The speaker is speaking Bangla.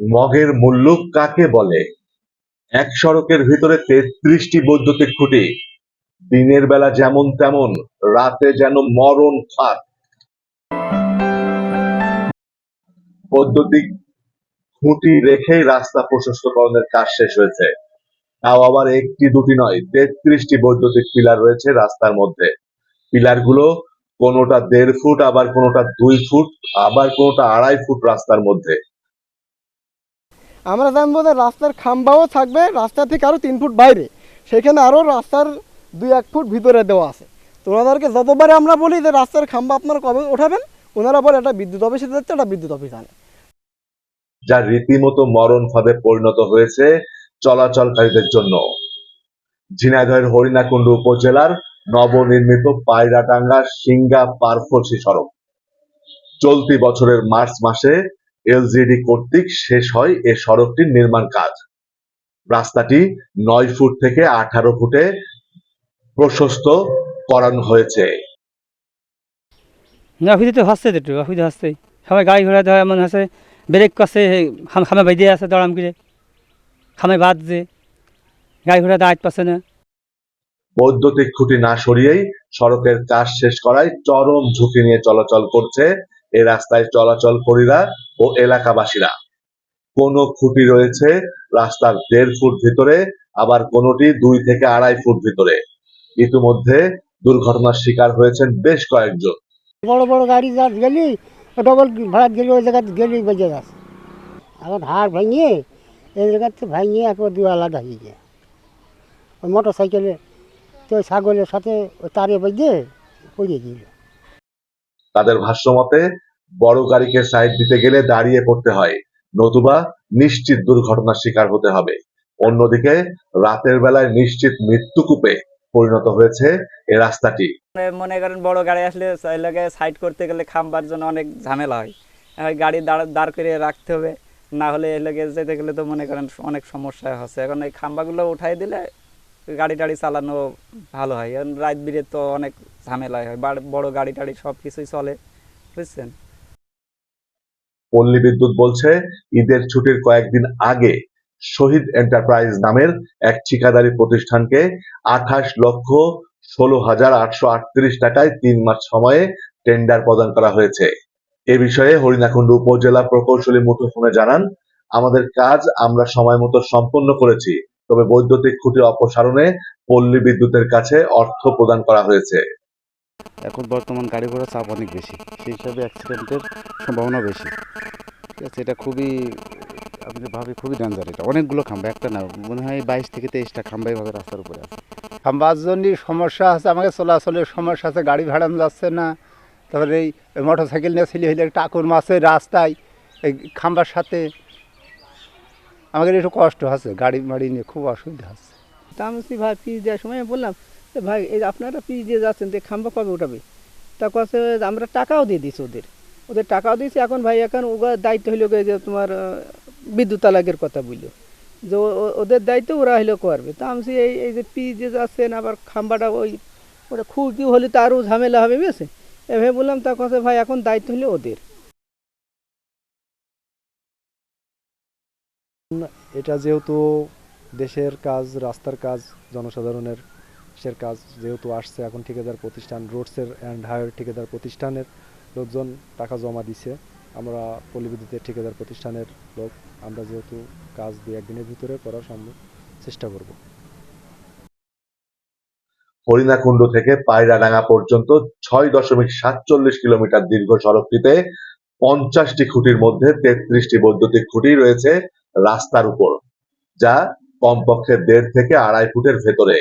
মগের মুল্লুক কাকে বলে? এক সড়কের ভিতরে তেত্রিশটি বৈদ্যুতিক খুঁটি। দিনের বেলা যেমন তেমন, রাতে যেন মরণ ফাঁক। বৈদ্যুতিক খুঁটি রেখেই রাস্তা প্রশস্তকরণের কাজ শেষ হয়েছে। তাও আবার একটি দুটি নয়, তেত্রিশটি বৈদ্যুতিক পিলার রয়েছে রাস্তার মধ্যে। পিলারগুলো কোনোটা দেড় ফুট, আবার কোনোটা দুই ফুট, আবার কোনোটা আড়াই ফুট রাস্তার মধ্যে। আমরা জানব যে রাস্তার খাম্বাও থাকবে, রাস্তা থেকে আরও তিন ফুট বাইরে। সেখানে আরও রাস্তার দুই এক ফুট ভিতরে দেওয়া আছে। তো ওনাদেরকে যতবারে আমরা বলি যে রাস্তার খাম্বা আপনারা কবে ওঠাবেন, ওনারা বলে এটা বিদ্যুৎ অফিসে যাচ্ছে, এটা বিদ্যুৎ অফিস আনে। যা রীতিমতো মরণ ফাঁদে পরিণত হয়েছে চলাচলকারীদের জন্য। ঝিনাইদহের হরিণাকুণ্ড উপজেলার নবনির্মিত পায়রাটাঙ্গা সিঙ্গা পারফসি সড়ক। চলতি বছরের মার্চ মাসে এলজিডি কর্তৃক শেষ হয় এ সড়কটির নির্মাণ কাজ। রাস্তাটি নয় ফুট থেকে আঠারো ফুটে প্রশস্ত করানো হয়েছে। অসুবিধা হচ্ছে তো একটু অসুবিধা হচ্ছে। সবাই গাড়ি ঘোড়া দেওয়া এমন আছে ব্রেক করছে খাম বেঁধে আছে দড়াম করে। খামে বাঁধছে। গাড়ি ঘোড়া দাঁড়াতে পারছে না। বৈদ্যুতিক খুঁটি না সরিয়েই সড়কের কাজ শেষ করায় চরম ঝুঁকি নিয়ে চলাচল করছে এই রাস্তায় চলাচলকারীরা ও এলাকাবাসীরা। কোন খুঁটি রয়েছে রাস্তার দেড় ফুট ভিতরে, আবার কোনটি দুই থেকে আড়াই ফুট ভিতরে। ইতিমধ্যে দুর্ঘটনার শিকার হয়েছেন বেশ কয়েকজন। বড় বড় গাড়ি যা গেলি ডবল ভাড়া গেলি, ওই জায়গাতে গেলি বেজে গেছে এখন হাড় ভেঙে এই জায়গাতে ভেঙে একবার দুই আলাদা হয়ে যায় ওই মোটর সাইকেলে তো ছাগলের সাথে ওই তারে বেজে পড়ে গেল তাদের ভাষ্যমতে বড় গাড়িকে সাইড দিতে গেলে দাঁড়িয়ে পড়তে হয়, নতুবা নিশ্চিত দুর্ঘটনার শিকার হতে হবে। অন্যদিকে, রাতের বেলায় নিশ্চিত মৃত্যুকূপে পরিণত হয়েছে এ রাস্তাটি। মানে মনে করেন বড় গাড়ি আসলে সাইড করতে গেলে খাম্বার জন্য অনেক ঝামেলা হয়। গাড়ি দাঁড় করে রাখতে হবে। না হলে এলাকে যেতে গেলে তো মনে করেন অনেক সমস্যা হচ্ছে। এখন এই খাম্বাগুলো উঠাই দিলে গাড়ি টাড়ি চালানো ভালো হয়। এখন রাত বিরে তো অনেক ঝামেলা হয়। বড় গাড়ি টাড়ি সব কিছুই চলে, বুঝছেন? পল্লী বিদ্যুৎ বলছে, ঈদের ছুটির কয়েকদিন আগে শহীদ এন্টারপ্রাইজ নামের এক ঠিকাদারি প্রতিষ্ঠানকে আঠাশ লক্ষ ষোলো হাজার আটশো আটত্রিশ টাকায় তিন মাস সময়ে টেন্ডার প্রদান করা হয়েছে। এ বিষয়ে হরিণাকুণ্ড উপজেলা প্রকৌশলী মুঠোফোনে জানান, আমাদের কাজ আমরা সময় মতো সম্পন্ন করেছি। তবে বৈদ্যুতিক খুঁটি অপসারণে পল্লী বিদ্যুতের কাছে অর্থ প্রদান করা হয়েছে। এখন বর্তমান গাড়ি ঘোড়ার চাপ অনেক বেশি। সেই হিসাবে অ্যাক্সিডেন্টের সম্ভাবনা বেশি। ঠিক আছে এটা খুবই আপনি ভাবি খুবই ডেঞ্জার এটা। অনেকগুলো খাম্বা একটা না মনে হয় বাইশ থেকে তেইশটা খাম্বা এইভাবে রাস্তার উপরে আছে। খাম্বার জন্য সমস্যা আছে আমাকে চলাচলের সমস্যা আছে গাড়ি ভাড়ানো যাচ্ছে না। তারপরে এই মোটর সাইকেল নিয়ে ছেলে হইলে টাকুর মাছের রাস্তায় এই খাম্বার সাথে আমাদের একটু কষ্ট আছে, গাড়ি মাড়ি নিয়ে খুব অসুবিধা আছে। তা আমি ভাই পিস দেওয়ার সময় বললাম ভাই, এই আপনারা পিস দিয়ে যাচ্ছেন যে খাম্বা কবে উঠাবে? তা কাছে আমরা টাকাও দিয়ে দিছি ওদের। ওদের টাকাও দিয়েছি, এখন ভাই, এখন ওগা দায়িত্ব হইল যে তোমার বিদ্যুৎ তালাকের কথা বলল। যে ও- ও- ওদের দায়িত্ব ওরা হইল করবে। তা আমি এই এই যে পিস দিয়ে যাচ্ছেন, আবার খাম্বাটা ওই, ওটা খুঁটি হলে তো আরও ঝামেলা হবে, বুঝেছে? এভাবে বললাম, তা কাছে ভাই, এখন দায়িত্ব হলো ওদের। এটা যেহেতু দেশের কাজ, রাস্তার কাজ, জনসাধারণের দেশের কাজ যেহেতু আসছে, এখন ঠিকাদার প্রতিষ্ঠান, রোডসের অ্যান্ড হাইওয়ে ঠিকাদার প্রতিষ্ঠানের লোকজন টাকা জমা দিছে। আমরা পল্লী বিদ্যুতের ঠিকাদার প্রতিষ্ঠানের লোক, আমরা যেহেতু কাজ দুই একদিনের ভিতরে করার সম্ভব চেষ্টা করব। হরিণাকুণ্ড থেকে পায়রাডাঙ্গা পর্যন্ত ছয় দশমিক সাতচল্লিশ কিলোমিটার দীর্ঘ সড়কটিতে পঞ্চাশটি খুঁটির মধ্যে তেত্রিশটি বৈদ্যুতিক খুঁটি রয়েছে। রাস্তার উপর যা কমপক্ষে দেড় থেকে আড়াই ফুটের ভেতরে।